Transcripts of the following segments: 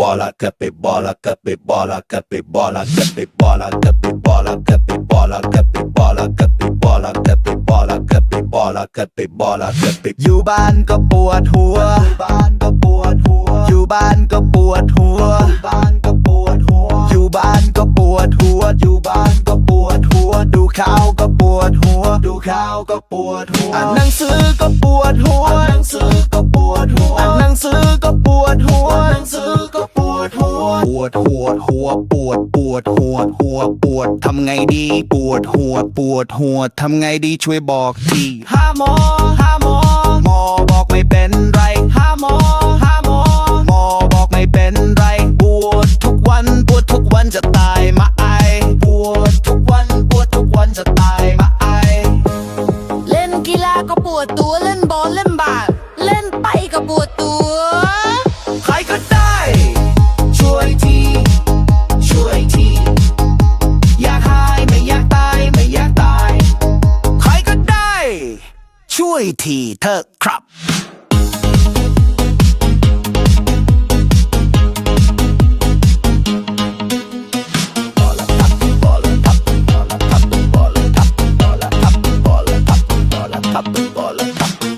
capibala, capibala, capibala, capibala, capibala, capibala, capibala, capibala, capibala, capibala, capibala, capibala, capibala. อยู่บ้านก็ปวดหัว บ้านก็ปวดหัว อยู่บ้านก็ปวดหัว บ้านก็ปวดหัว อยู่บ้านก็ปวดหัว อยู่บ้านก็ปวดหัว ดูข่าวก็ปวดหัว ดูข่าวก็ปวดหัว อ่านหนังสือก็ หัวหัวปวดทำไงดี ปวดหัวปวดหัวทำไงดีช่วยบอกทีห้าหมอห้าหมอหมอบอกไม่เป็นไรห้าหมอห้าหมอหมอบอกไม่เป็นไร ปวดทุกวันปวดทุกวันจะตายมาไอปวดทุกวันปวดทุกวันจะตายมาไอเล่นกีฬาก็ปวดตัวเล่นบอลเล่นบาสเล่นไปก็ปวดตัว ช่วยทีเถอะครับเธอ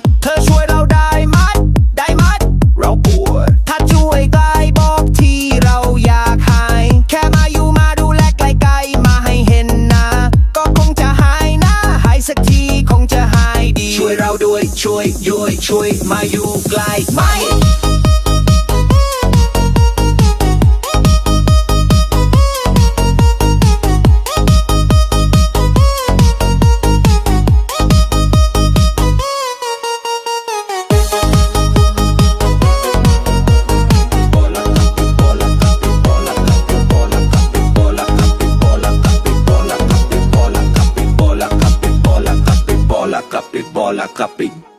ช่วยย้วยช่วยมาอยู่ใกล้ไหม Capibala, capibala,